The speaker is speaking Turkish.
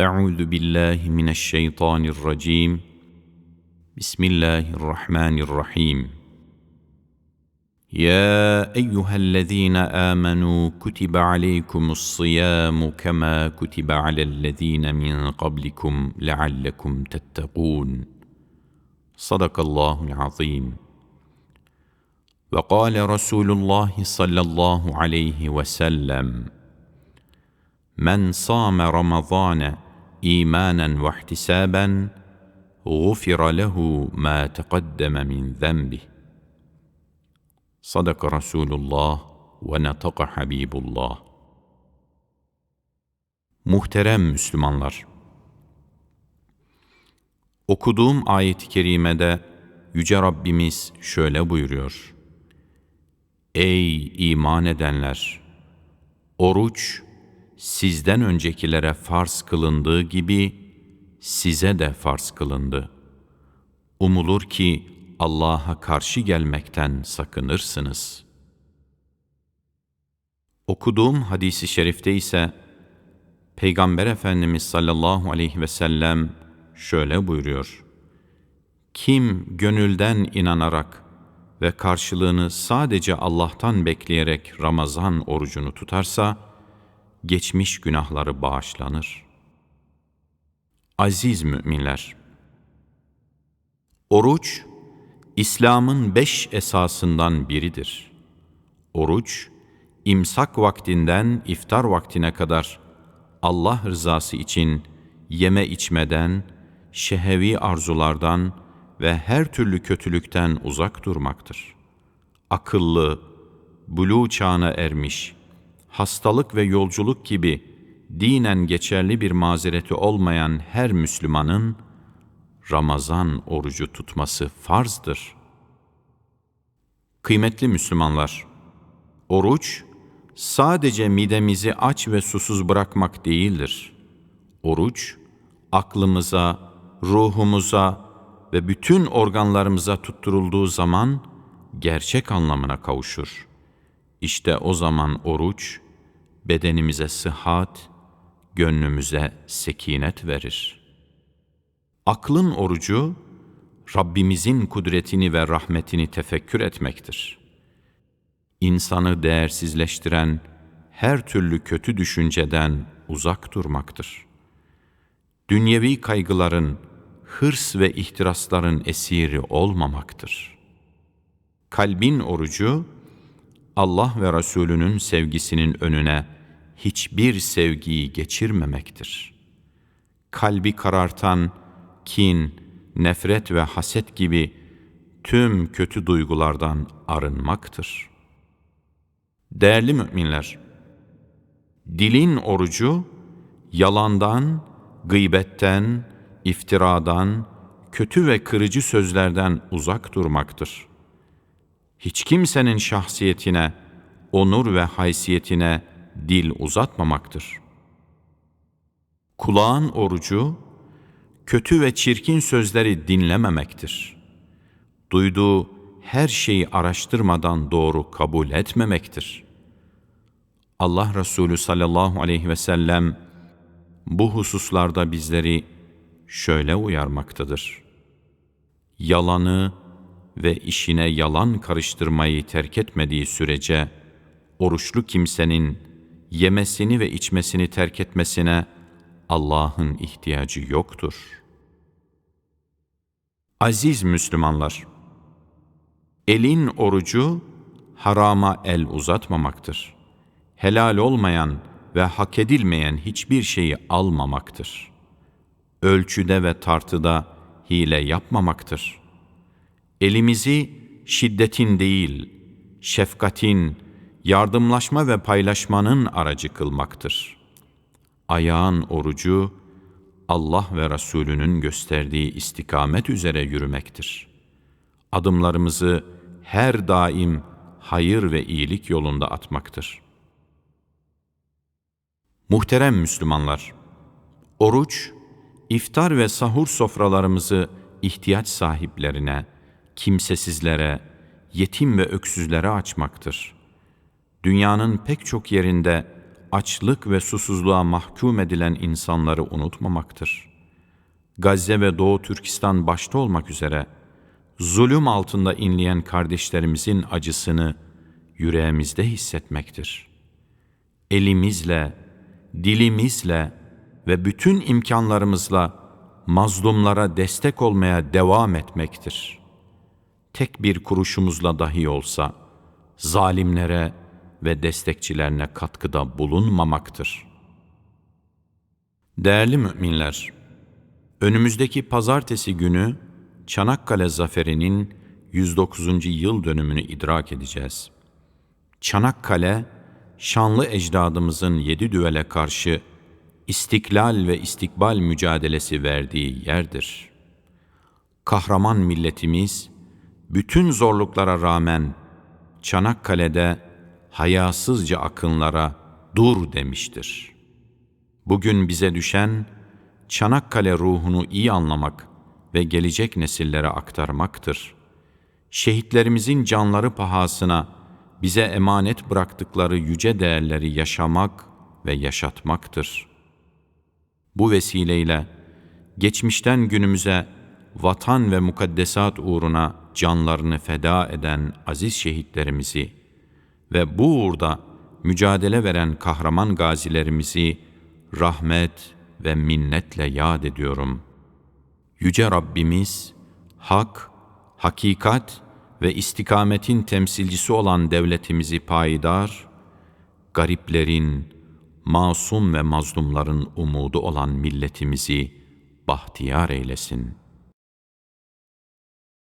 أعوذ بالله من الشيطان الرجيم. بسم الله الرحمن الرحيم. يا أيها الذين آمنوا كتب عليكم الصيام كما كتب على الذين من قبلكم لعلكم تتقون. صدق الله العظيم. وقال رسول الله صلى الله عليه وسلم من صام رمضان ايمانا واحتسابا غفر له ما تقدم من ذنبه صدق رسول الله ونطق حبيب الله Muhterem Müslümanlar! Okuduğum ayet-i kerimede Yüce Rabbimiz şöyle buyuruyor. Ey iman edenler! Oruç, sizden öncekilere farz kılındığı gibi size de farz kılındı. Umulur ki Allah'a karşı gelmekten sakınırsınız. Okuduğum hadisi şerifte ise Peygamber Efendimiz sallallahu aleyhi ve sellem şöyle buyuruyor. Kim gönülden inanarak ve karşılığını sadece Allah'tan bekleyerek Ramazan orucunu tutarsa, geçmiş günahları bağışlanır. Aziz müminler! Oruç, İslam'ın beş esasından biridir. Oruç, imsak vaktinden iftar vaktine kadar Allah rızası için yeme içmeden, şehevi arzulardan ve her türlü kötülükten uzak durmaktır. Akıllı, bulu çağına ermiş, hastalık ve yolculuk gibi dinen geçerli bir mazereti olmayan her Müslümanın Ramazan orucu tutması farzdır. Kıymetli Müslümanlar, oruç sadece midemizi aç ve susuz bırakmak değildir. Oruç, aklımıza, ruhumuza ve bütün organlarımıza tutturulduğu zaman gerçek anlamına kavuşur. İşte o zaman oruç, bedenimize sıhhat, gönlümüze sekinet verir. Aklın orucu, Rabbimizin kudretini ve rahmetini tefekkür etmektir. İnsanı değersizleştiren her türlü kötü düşünceden uzak durmaktır. Dünyevi kaygıların, hırs ve ihtirasların esiri olmamaktır. Kalbin orucu, Allah ve Resulünün sevgisinin önüne hiçbir sevgiyi geçirmemektir. Kalbi karartan kin, nefret ve haset gibi tüm kötü duygulardan arınmaktır. Değerli müminler, dilin orucu yalandan, gıybetten, iftiradan, kötü ve kırıcı sözlerden uzak durmaktır. Hiç kimsenin şahsiyetine, onur ve haysiyetine dil uzatmamaktır. Kulağın orucu, kötü ve çirkin sözleri dinlememektir. Duyduğu her şeyi araştırmadan doğru kabul etmemektir. Allah Resulü sallallahu aleyhi ve sellem bu hususlarda bizleri şöyle uyarmaktadır. Yalanı ve işine yalan karıştırmayı terk etmediği sürece oruçlu kimsenin yemesini ve içmesini terk etmesine Allah'ın ihtiyacı yoktur. Aziz Müslümanlar, elin orucu harama el uzatmamaktır. Helal olmayan ve hak edilmeyen hiçbir şeyi almamaktır. Ölçüde ve tartıda hile yapmamaktır. Elimizi şiddetin değil, şefkatin, yardımlaşma ve paylaşmanın aracı kılmaktır. Ayağın orucu, Allah ve Resulünün gösterdiği istikamet üzere yürümektir. Adımlarımızı her daim hayır ve iyilik yolunda atmaktır. Muhterem Müslümanlar, oruç, iftar ve sahur sofralarımızı ihtiyaç sahiplerine, kimsesizlere, yetim ve öksüzlere açmaktır. Dünyanın pek çok yerinde açlık ve susuzluğa mahkum edilen insanları unutmamaktır. Gazze ve Doğu Türkistan başta olmak üzere zulüm altında inleyen kardeşlerimizin acısını yüreğimizde hissetmektir. Elimizle, dilimizle ve bütün imkanlarımızla mazlumlara destek olmaya devam etmektir. Tek bir kuruşumuzla dahi olsa zalimlere ve destekçilerine katkıda bulunmamaktır. Değerli müminler, önümüzdeki pazartesi günü Çanakkale Zaferi'nin 109. yıl dönümünü idrak edeceğiz. Çanakkale, şanlı ecdadımızın yedi düvele karşı istiklal ve istikbal mücadelesi verdiği yerdir. Kahraman milletimiz, bütün zorluklara rağmen Çanakkale'de hayasızca akınlara dur demiştir. Bugün bize düşen Çanakkale ruhunu iyi anlamak ve gelecek nesillere aktarmaktır. Şehitlerimizin canları pahasına bize emanet bıraktıkları yüce değerleri yaşamak ve yaşatmaktır. Bu vesileyle geçmişten günümüze vatan ve mukaddesat uğruna canlarını feda eden aziz şehitlerimizi ve bu uğurda mücadele veren kahraman gazilerimizi rahmet ve minnetle yad ediyorum. Yüce Rabbimiz, hak, hakikat ve istikametin temsilcisi olan devletimizi payidar, gariplerin, masum ve mazlumların umudu olan milletimizi bahtiyar eylesin.''